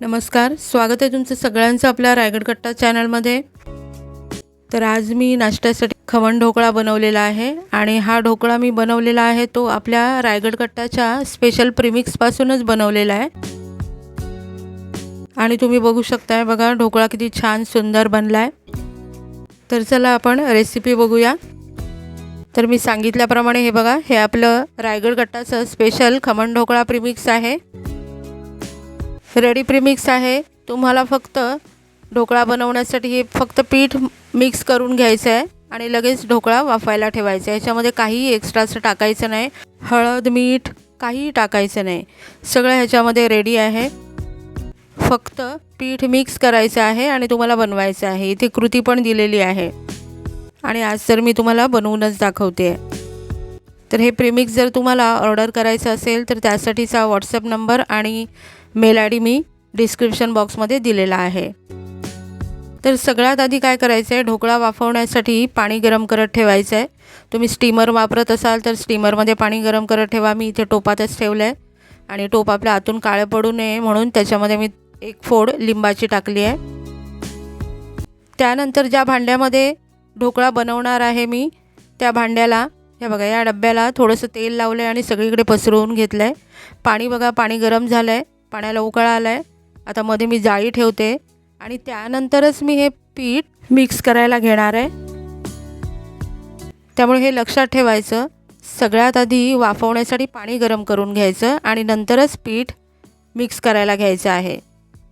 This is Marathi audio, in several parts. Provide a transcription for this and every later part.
नमस्कार स्वागत आहे तुमचं सगळ्यांचं आपल्या रायगड कट्टा चॅनलमध्ये. तर आज मी नाश्त्यासाठी खमण ढोकळा बनवलेला आहे आणि हा ढोकळा मी बनवलेला आहे तो आपल्या रायगड कट्टाच्या स्पेशल प्रिमिक्सपासूनच बनवलेला आहे. आणि तुम्ही बघू शकताय बघा ढोकळा किती छान सुंदर बनला आहे तर चला आपण रेसिपी बघूया. तर मी सांगितल्याप्रमाणे हे बघा हे आपलं रायगड कट्टाचं स्पेशल खमण ढोकळा प्रिमिक्स आहे. रेडी प्रीमिक्स आहे. तुम्हाला फक्त ढोकळा बनवण्यासाठी हे फक्त पीठ मिक्स करून घ्यायचं आहे आणि लगेच ढोकळा वाफायला ठेवायचा आहे. ह्याच्यामध्ये काहीही एक्स्ट्राचं टाकायचं नाही. हळद मीठ काहीही टाकायचं नाही. सगळं ह्याच्यामध्ये रेडी आहे. फक्त पीठ मिक्स करायचं आहे आणि तुम्हाला बनवायचं आहे. इथे कृती पण दिलेली आहे. आणि आज तर मी तुम्हाला बनवूनच दाखवते. तर हे प्रिमिक्स जर तुम्हाला ऑर्डर करायचं असेल तर त्यासाठीचा व्हॉट्सअप नंबर आणि मेल आय डी मी डिस्क्रिप्शन बॉक्समध्ये दिलेला आहे. तर सगळ्यात आधी काय करायचं आहे ढोकळा वाफवण्यासाठी पाणी गरम करत ठेवायचं आहे तुम्ही स्टीमर वापरत असाल तर स्टीमरमध्ये पाणी गरम करत ठेवा. मी इथे टोपातच ठेवलं आहे आणि टोप आपल्या आतून काळं पडू नये म्हणून त्याच्यामध्ये मी एक फोड लिंबाची टाकली आहे. त्यानंतर ज्या भांड्यामध्ये ढोकळा बनवणार आहे मी त्या भांड्याला हे बघा या डब्याला थोडंसं तेल लावलं आहे आणि सगळीकडे पसरवून घेतलं आहे पाणी बघा पाणी गरम झालं आहे पाण्याला उकळा आला आहे आता मध्ये मी जाळी ठेवते आणि त्यानंतरच मी हे पीठ मिक्स करायला घेणार आहे. त्यामुळे हे लक्षात ठेवायचं. सगळ्यात आधी वाफवण्यासाठी पाणी गरम करून घ्यायचं आणि नंतरच पीठ मिक्स करायला घ्यायचं आहे.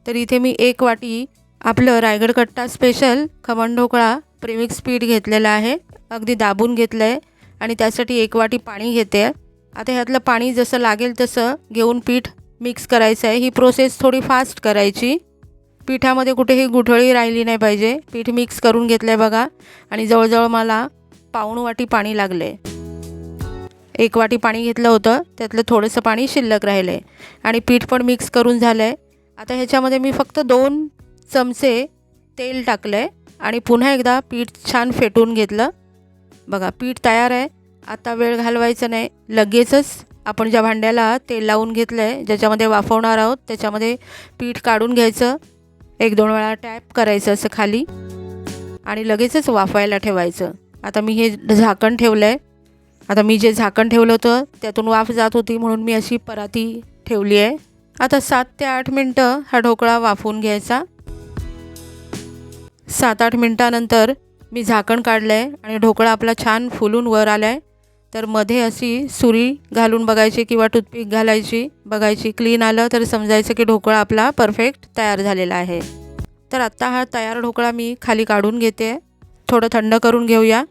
तर इथे मी एक वाटी आपलं रायगड कट्टा स्पेशल खमण ढोकळा प्रेमिक्स पीठ घेतलेलं आहे. अगदी दाबून घेतलं आहे आणि त्यासाठी एक वाटी पाणी घेते. आता ह्यातलं पाणी जसं लागेल तसं घेऊन पीठ मिक्स करायचं आहे. ही प्रोसेस थोडी फास्ट करायची. पिठामध्ये कुठेही गुठळी राहिली नाही पाहिजे. पीठ मिक्स करून घेतलं आहे बघा. आणि जवळजवळ मला पाऊण वाटी पाणी लागले एक वाटी पाणी घेतलं होतं. त्यातलं थोडंसं पाणी शिल्लक राहिलं आहे आणि पीठ पण मिक्स करून झालं आहे आता ह्याच्यामध्ये मी फक्त दोन चमचे तेल टाकलं आहे आणि पुन्हा एकदा पीठ छान फेटून घेतलं. बघा पीठ तयार आहे. आता वेळ घालवायचं नाही. लगेचच आपण ज्या भांड्याला तेल लावून घेतलं आहे ज्याच्यामध्ये वाफवणार आहोत त्याच्यामध्ये पीठ काढून घ्यायचं. एक दोन वेळा टॅप करायचं असं खाली. आणि लगेचच वाफवायला ठेवायचं. आता मी हे झाकण ठेवलं आहे आता मी जे झाकण ठेवलं होतं त्यातून वाफ जात होती म्हणून मी अशी पराती ठेवली आहे. आता सात ते आठ मिनटं हा ढोकळा वाफवून घ्यायचा. सात आठ मिनटानंतर मी झाकण काढलं आहे आणि ढोकळा आपला छान फुलून वर आला आहे तर मध्ये अशी सुरी घालून बघायची किंवा टूथपिक घालायची बघायची. क्लीन आलं तर समजायचं की ढोकळा आपला परफेक्ट तयार झालेला आहे. तर आत्ता हा तयार ढोकळा मी खाली काढून घेते. थोडं थंड करून घेऊया.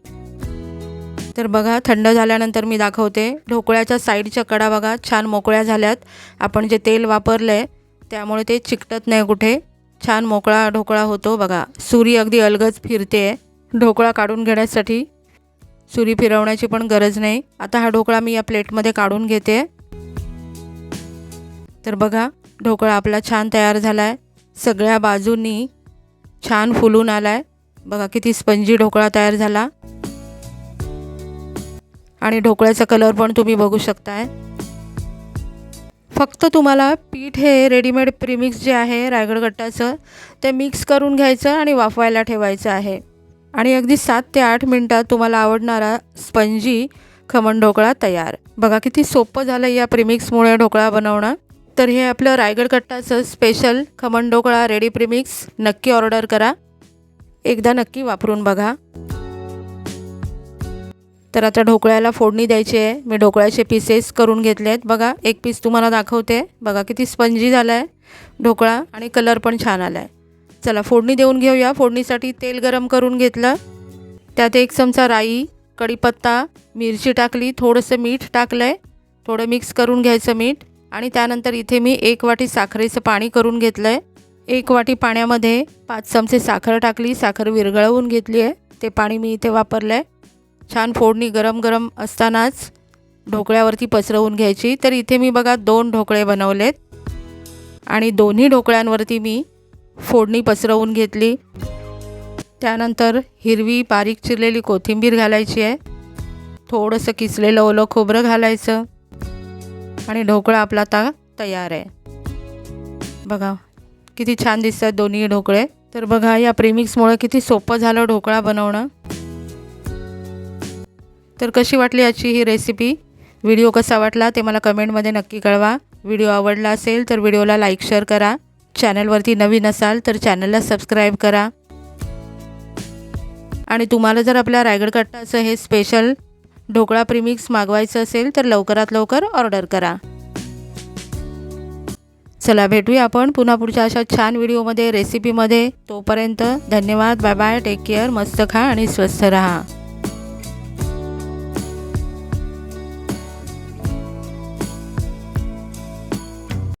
तर बघा थंड झाल्यानंतर मी दाखवते. ढोकळ्याच्या साईडच्या कडा बघा छान मोकळ्या झाल्यात. आपण जे तेल वापरलं आहे त्यामुळे ते चिकटत नाही कुठे. छान मोकळा ढोकळा होतो बघा. सुरी अगदी अलगच फिरते ढोकळा काढून घेण्यासाठी सुरी फिरवण्याची पण गरज नाही. आता हा ढोकळा मी या प्लेटमध्ये काढून घेते. तर बघा ढोकळा आपला छान तयार झाला आहे सगळ्या बाजूंनी छान फुलून आला आहे बघा किती स्पंजी ढोकळा तयार झाला. आणि ढोकळ्याचा कलर पण तुम्ही बघू शकताय. फक्त तुम्हाला पीठ हे रेडीमेड प्रीमिक्स जे आहे रायगड गट्टाचं ते मिक्स करून घ्यायचं आणि वाफवायला ठेवायचं आहे. आणि अगदी सात ते आठ मिनटात तुम्हाला आवडणारा स्पंजी खमण ढोकळा तयार. बघा किती सोपं झालं या प्रिमिक्समुळे ढोकळा बनवणं. तर हे आपलं Raigad कट्टाचं special khaman dhokla ready premix नक्की ऑर्डर करा. एकदा नक्की वापरून बघा. तर आता ढोकळ्याला फोडणी द्यायची आहे. मी ढोकळ्याचे पीसेस करून घेतले आहेत बघा एक पीस तुम्हाला दाखवते. बघा किती स्पंजी झाला आहे ढोकळा आणि कलर पण छान आला आहे चला फोडणी देऊन घेऊया. फोडणीसाठी तेल गरम करून घेतलं. त्यात एक चमचा राई कढीपत्ता मिरची टाकली थोडंसं मीठ टाकलं आहे थोडं मिक्स करून घ्यायचं मीठ. आणि त्यानंतर इथे मी एक वाटी साखरेचं पाणी करून घेतलं आहे एक वाटी पाण्यामध्ये पाच चमचे साखर टाकली. साखर विरघळवून घेतली आहे. ते पाणी मी इथे वापरलं आहे छान फोडणी गरम गरम असतानाच ढोकळ्यावरती पसरवून घ्यायची. तर इथे मी बघा दोन ढोकळे बनवलेत. आणि दोन्ही ढोकळ्यांवरती मी फोडणी पसरवून घेतली. त्यानंतर हिरवी बारीक चिरलेली कोथिंबीर घालायची आहे. थोडंसं किसलेलं ओलं खोबरं घालायचं. आणि ढोकळा आपला आता तयार आहे. बघा किती छान दिसतात दोन्ही ढोकळे. तर बघा या प्रेमिक्समुळे किती सोपं झालं ढोकळा बनवणं. तर कशी वाटली याची ही रेसिपी व्हिडिओ कसा वाटला ते मला कमेंटमध्ये नक्की कळवा. व्हिडिओ आवडला असेल तर व्हिडिओला लाईक शेअर करा. चॅनलवरती नवीन असाल तर चॅनलला सबस्क्राईब करा. आणि तुम्हाला जर आपल्या रायगड कट्टाचं हे स्पेशल ढोकळा प्रीमिक्स मागवायचं असेल तर लवकरात लवकर ऑर्डर करा. चला भेटूया आपण पुन्हा पुढच्या अशा छान व्हिडिओमध्ये रेसिपीमध्ये तोपर्यंत धन्यवाद बाय बाय टेक केअर मस्त खा आणि स्वस्थ रहा.